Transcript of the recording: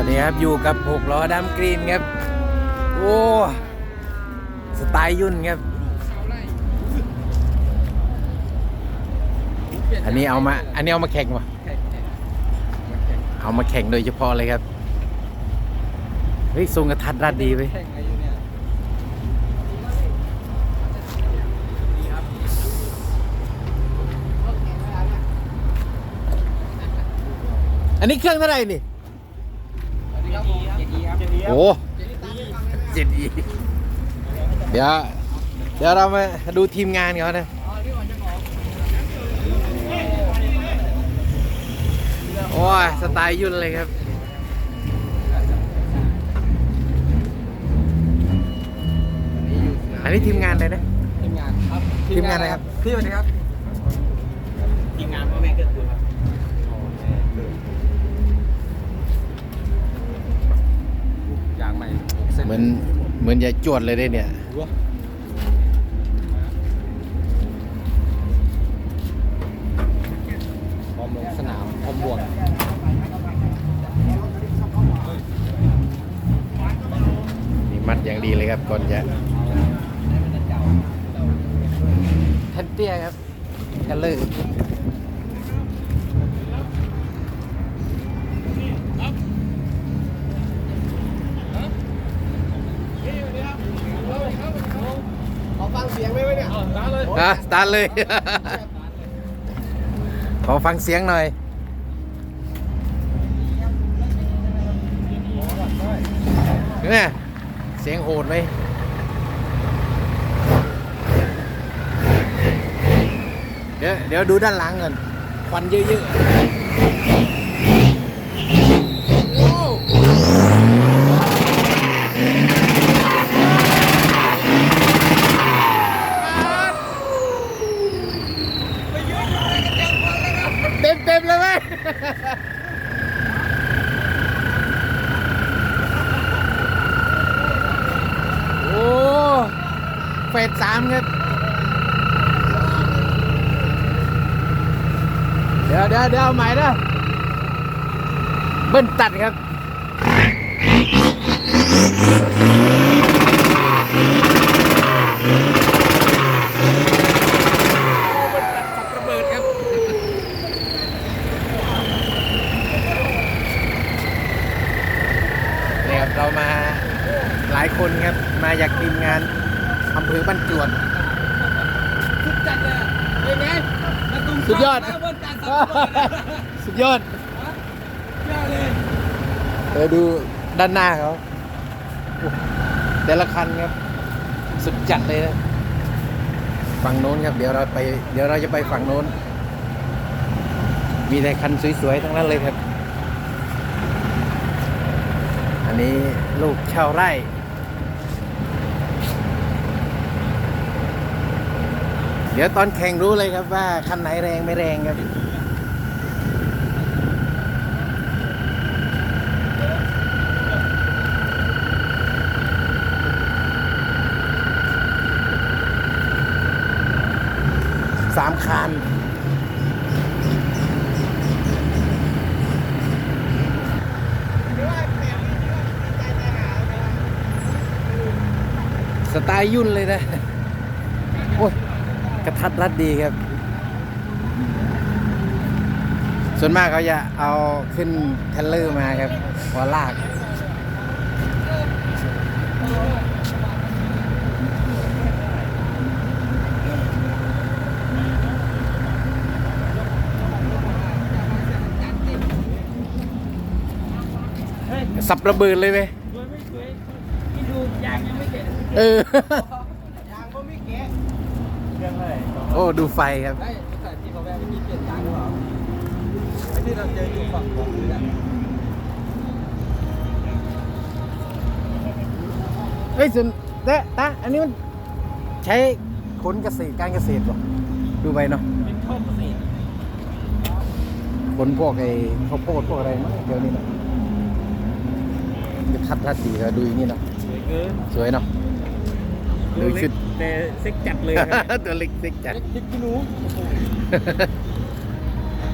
วัสดีครับอยู่กับหกล้อดำกรีนครับ โอ้สไตล์ยุ่นครับ อันนี้เอามา อันนี้เอามาแข่งวะเอามาแข่งโดยเฉพาะเลยครับ เฮ้ยทรงกระทัดรัดดีไปอันนี้เครื่องเท่าไหร่นี่ โอ้เจ็ดอีเดี๋ยวเดี๋ยวเรามาดูทีมงานเขานะโอ้ยสไตล์ยุ่นเลยครับอันนี้ทีมงานอะไรนะทีมงานครับทีมงานอะไรครับพี่สวัสดีครับ ทีมงานพ่อแม่เกิดคุณครับยางใหม่เส้น เหมือนเห มือนจะจวดเลยได้เนี่ยรั้วพร้อมลงสนามพร้อมบวกนี่มัดอย่างดีเลยครับก่อนจะแทนเตี้ยครับแทนเลอร์ขอฟังเสียงไหมเนี่ย อะสตาร์ทเลย ขอฟังเสียงหน่อย เนี่ย เสียงโหดไหมเดี๋ยวเดี๋ยวดูด้านหลังก่อนควันเยอะๆ เต็มเต็มๆเลยไหมโอ้เฟสสามครับเดี๋ยวเดี๋ยวเดี๋ยวใหม่นะเบิ้ลตัดครับ เบิ้ลตัดสับระเบิดครับ เนี่ยครับเรามาหลายคนครับ มาจากทีมงานอำเภอบ้านจวนสุดจัดเลยอะเป็นไงมาตุ้มสุดยอดเข้ามาบนการสับระเบิดอะสุดยอดยอดเลยเดี๋ยวดูด้านหน้าเขาโอ้แต่ละคันครับ สุดจัดเลยนะ ฝั่งโน้นครับ เดี๋ยวเราไป เดี๋ยวเราจะไปฝั่งโน้น มีแต่คันสวยๆ ทั้งนั้นเลยครับ อั นี้ลูกชาวไร่ เดี๋ยวตอนแข่งรู้เลยครับว่าคันไหนแรงไม่แรงครับสามคัน ตล์ยุ่นเลยนะ โอ้ยกระทัดรัดดีครับ ส่วนมากเขาจะเอาขึ้นเทเลอร์มาครับหัวลากสับระเบิดเลยไหม สวยไม่สวยที่ดูยางยังไม่ เก็บเออ ยางก็ไม่แกะเรื่องอะไรโอ้ดูไฟครับไอ้แต่ที่เขาแวะเมื่อกี้เปลี่ยนยางหรือเปล่าไอ้ที่เราเจออยู่ฝั่งของนี่แหละเฮ้ยส่วนแต่ตาอันนี้มันใช้ขนเกษตรการเกษตรหรอดูไปเนาะเป็นข้าวเกษตรขนพวกไอ้ข้าวโพดพวกอะไรมั้งเดี๋ยวนี้เนาะจะทัดทัดดีแล้วดูอย่างนี้เนาะสวยเกินสวยเนาะ ดูชุด แต่เซ็กจัดเลยครับ ตัวเล็กๆจัด เล็กพริกขี้หนูโอ้โห